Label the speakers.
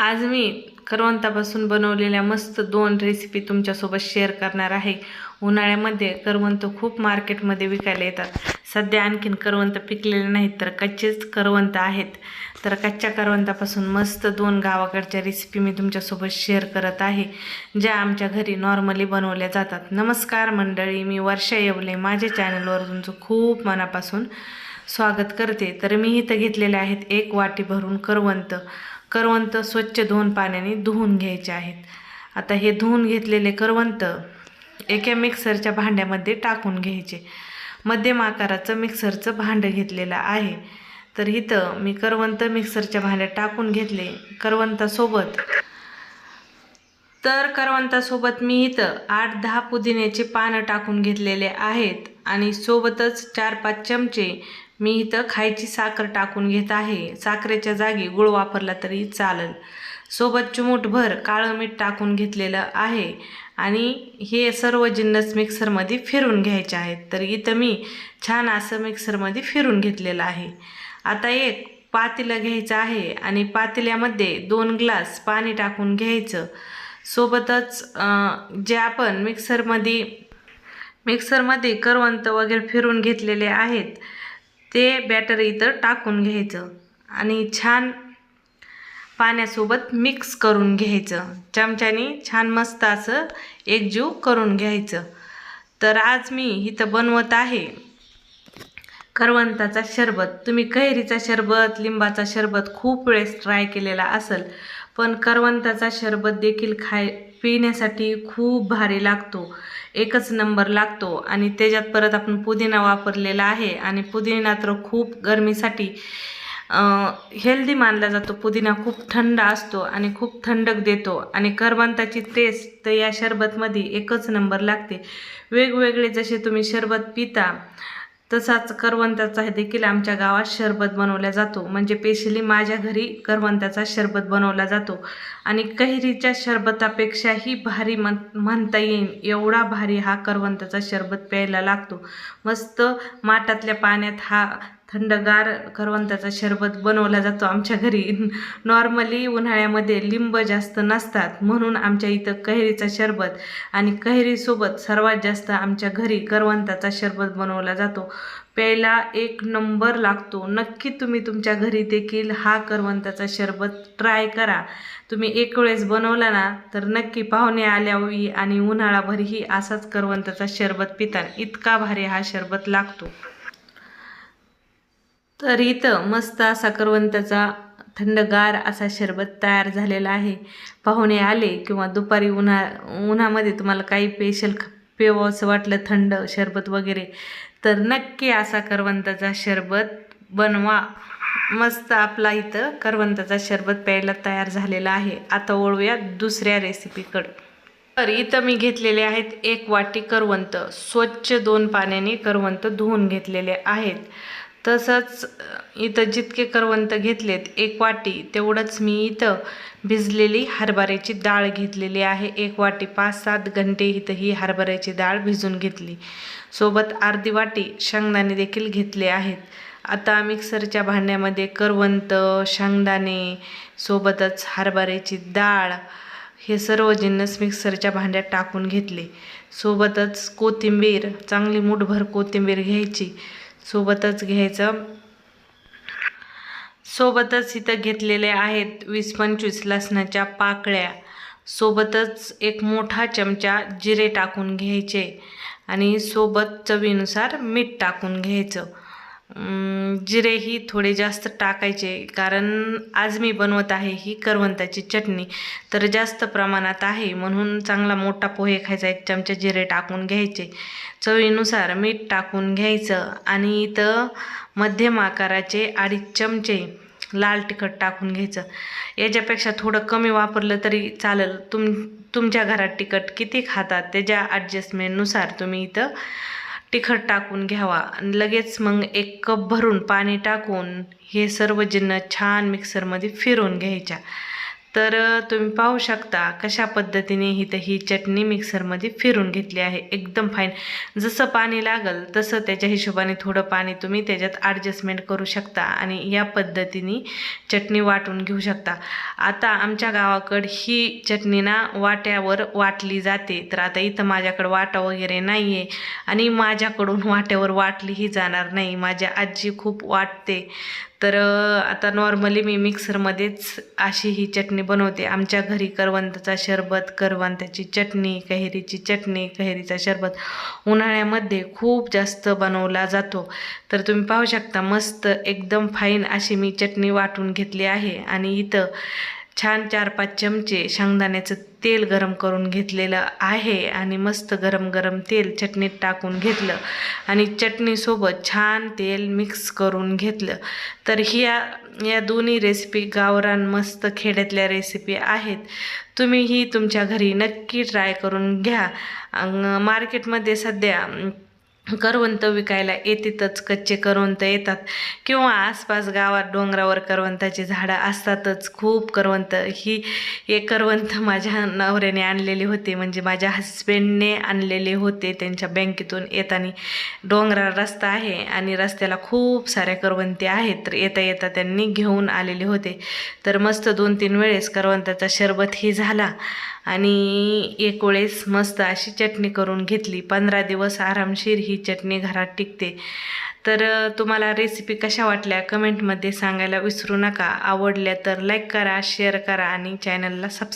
Speaker 1: आज मी करवंतापासून बनवलेल्या मस्त दोन रेसिपी तुमच्यासोबत शेअर करणार आहे. उन्हाळ्यामध्ये करवंत खूप मार्केटमध्ये विकायला येतात. सध्या आणखीन करवंत पिकलेले नाहीत तर कच्चेच करवंत आहेत. तर कच्च्या करवंतापासून मस्त दोन गावाकडच्या रेसिपी मी तुमच्यासोबत शेअर करत आहे ज्या आमच्या घरी नॉर्मली बनवल्या जातात. नमस्कार मंडळी मी वर्षा येवले. माझ्या चॅनलवर तुमचं खूप मनापासून स्वागत करते. तर मी इथं घेतलेले आहेत एक वाटी भरून करवंत. करवंत स्वच्छ धुवून पाण्याने धुवून घ्यायचे आहेत. आता हे धुवून घेतलेले करवंत एका मिक्सरच्या भांड्यामध्ये टाकून घ्यायचे. मध्यम आकाराचं मिक्सरचं भांडं घेतलेलं आहे. तर इथं मी करवंत मिक्सरच्या भांड्यात टाकून घेतले करवंतासोबत. तर करवंतासोबत मी इथं आठ दहा पुदिन्याचे पानं टाकून घेतलेले आहेत आणि सोबतच चार पाच चमचे मी इथं खायची साखर टाकून घेत आहे. साखरेच्या जागी गुळ वापरला तरी चालेल. सोबत चिमूटभर काळं मीठ टाकून घेतलेलं आहे. आणि हे सर्व जिन्नस मिक्सरमध्ये फिरून घ्यायचे आहेत. तर इथं मी छान असं मिक्सरमध्ये फिरून घेतलेलं आहे. आता एक पातेलं घ्यायचं आहे आणि पातेल्यामध्ये दोन ग्लास पाणी टाकून घ्यायचं. सोबतच जे आपण मिक्सरमध्ये मिक्सरमध्ये करवंत वगैरे फिरून घेतलेले आहेत ते बॅटर इथं टाकून घ्यायचं. आणि छान पाण्यासोबत मिक्स करून घ्यायचं. चमच्याने छान मस्त असं एकजीव करून घ्यायचं. तर आज मी इथं बनवत आहे करवंताचा शरबत. तुम्ही कैरीचा शरबत लिंबाचा शरबत खूप वेळेस ट्राय केलेला असेल पण करवंताचा शरबत देखील खाय पिण्यासाठी खूप भारी लागतो. एकच नंबर लागतो आणि त्याच्यात परत आपण पुदिना वापरलेला आहे आणि पुदिना तर खूप गरमीसाठी हेल्दी मानला जातो. पुदिना खूप थंड असतो आणि खूप थंडक देतो आणि करवंताची टेस्ट तर या शरबतमध्ये एकच नंबर लागते. वेगवेगळे जसे तुम्ही शरबत पिता तसाच करवंताचा देखील आमच्या गावात शरबत बनवला जातो. म्हणजे स्पेशली माझ्या घरी करवंताचा शरबत बनवला जातो. आणि कैरीच्या शरबतापेक्षाही भारी म्हण म्हणता येईल एवढा भारी हा करवंताचा शरबत प्यायला लागतो. मस्त माठातल्या पाण्यात हा थंडगार करवंताचा शरबत बनवला जातो आमच्या घरी. नॉर्मली उन्हाळ्यामध्ये लिंब जास्त नसतात म्हणून आमच्या इथं कैरीचा शरबत आणि कैरीसोबत सर्वात जास्त आमच्या घरी करवंताचा शरबत बनवला जातो. प्यायला एक नंबर लागतो. नक्की तुम्ही तुमच्या घरी देखील हा करवंताचा शरबत ट्राय करा. तुम्ही एक वेळेस बनवला ना तर नक्की पाहुणे आल्यावी आणि उन्हाळाभरही असाच करवंताचा शरबत पिता इतका भारी हा शरबत लागतो. तर इथं मस्त असा करवंताचा थंडगार असा शरबत तयार झालेला आहे. पाहुणे आले किंवा दुपारी उन्हा उन्हामध्ये तुम्हाला काही पेशल पेव असं वाटलं थंड शरबत वगैरे तर नक्की असा करवंताचा शरबत बनवा. मस्त आपला इथं करवंताचा शरबत प्यायला तयार झालेला आहे. आता ओळूया दुसऱ्या रेसिपीकडं तर इथं मी घेतलेले आहेत एक वाटी करवंत. स्वच्छ दोन पाण्याने करवंत धुवून घेतलेले आहेत. तसंच इथं जितके करवंत घेतलेत एक वाटी तेवढंच मी इथं भिजलेली हरभऱ्याची डाळ घेतलेली आहे. एक वाटी पाच सात घंटे इथं ही हरभऱ्याची डाळ भिजून घेतली. सोबत अर्धी वाटी शेंगदाणे देखील घेतले आहेत. आता मिक्सरच्या भांड्यामध्ये करवंत शेंगदाणे सोबतच हरभऱ्याची डाळ हे सर्व जिन्नस मिक्सरच्या भांड्यात टाकून घेतले. सोबतच कोथिंबीर चांगली मुठभर कोथिंबीर घ्यायची. सोबतच घ्यायचं. सोबतच इथं घेतलेले आहेत वीस पंचवीस लसणाच्या पाकळ्या. सोबतच एक मोठा चमचा जिरे टाकून घ्यायचे आणि सोबत चवीनुसार मीठ टाकून घ्यायचं. जिरेही थोडे जास्त टाकायचे कारण आज मी बनवत आहे ही करवंताची चटणी. तर जास्त प्रमाणात आहे म्हणून चांगला मोठा पोहे खायचा एक चमचा जिरे टाकून घ्यायचे. चवीनुसार मीठ टाकून घ्यायचं आणि इथं मध्यम आकाराचे अडीच चमचे लाल तिखट टाकून घ्यायचं. याच्यापेक्षा थोडं कमी वापरलं तरी चालेल. तुम तुमच्या घरात तिखट किती खातात त्याच्या ॲडजस्टमेंटनुसार तुम्ही इथं तिखट टाकून घ्यावा. आणि लगेच मग एक कप भरून पाणी टाकून हे सर्व जिन्न छान मिक्सरमध्ये फिरवून घ्यायच्या. तर तुम्ही पाहू शकता कशा पद्धतीने ही तर ही चटणी मिक्सरमध्ये फिरून घेतली आहे. एकदम फाईन जसं पाणी लागल तसं त्याच्या हिशोबाने थोडं पाणी तुम्ही त्याच्यात ॲडजस्टमेंट करू शकता आणि या पद्धतीने चटणी वाटून घेऊ शकता. आता आमच्या गावाकडं ही चटणी ना वाट्यावर वाटली जाते. तर आता इथं माझ्याकडं वाटा वगैरे नाही आहे आणि माझ्याकडून वाट्यावर वाटलीही जाणार नाही. माझी आजी खूप वाटते. तर आता नॉर्मली मी मिक्सरमध्येच अशी ही चटणी बनवते. आमच्या घरी करवंताचा शरबत करवंताची चटणी कैरीची चटणी कैरीचा शरबत उन्हाळ्यामध्ये खूप जास्त बनवला जातो. तर तुम्ही पाहू शकता मस्त एकदम फाईन अशी मी चटणी वाटून घेतली आहे. आणि इथं छान चार पाच चमचे शेंगदाण्याचं तेल गरम करून घेतलेलं आहे आणि मस्त गरम गरम तेल चटणीत टाकून घेतलं. आणि चटणीसोबत छान तेल मिक्स करून घेतलं. तर ह्या या दोन्ही रेसिपी गावरान मस्त खेड्यातल्या रेसिपी आहेत. तुम्ही ही तुमच्या घरी नक्की ट्राय करून घ्या. मार्केटमध्ये सध्या करवंत विकायला येतातच कच्चे करवंत येतात. किंवा आसपास गावात डोंगरावर करवंताची झाडं असतातच खूप करवंत. ही हे करवंत माझ्या नवऱ्याने आणलेले होते. म्हणजे माझ्या हस्बंडने आणलेले होते त्यांच्या बँकेतून येताना. डोंगरा रस्ता आहे आणि रस्त्याला खूप साऱ्या करवंती आहेत. तर येता येता त्यांनी घेऊन आलेले होते. तर मस्त दोन तीन वेळेस करवंताचा शरबतही झाला. आणि एक वेळेस मस्त अशी चटणी करून घेतली. पंधरा दिवस आरामशीर ही चटणी घरात टिकते. तर तुम्हाला रेसिपी कशा वाटल्या कमेंटमध्ये सांगायला विसरू नका. आवडल्या तर लाईक करा शेअर करा आणि चॅनलला सबस्क्राईब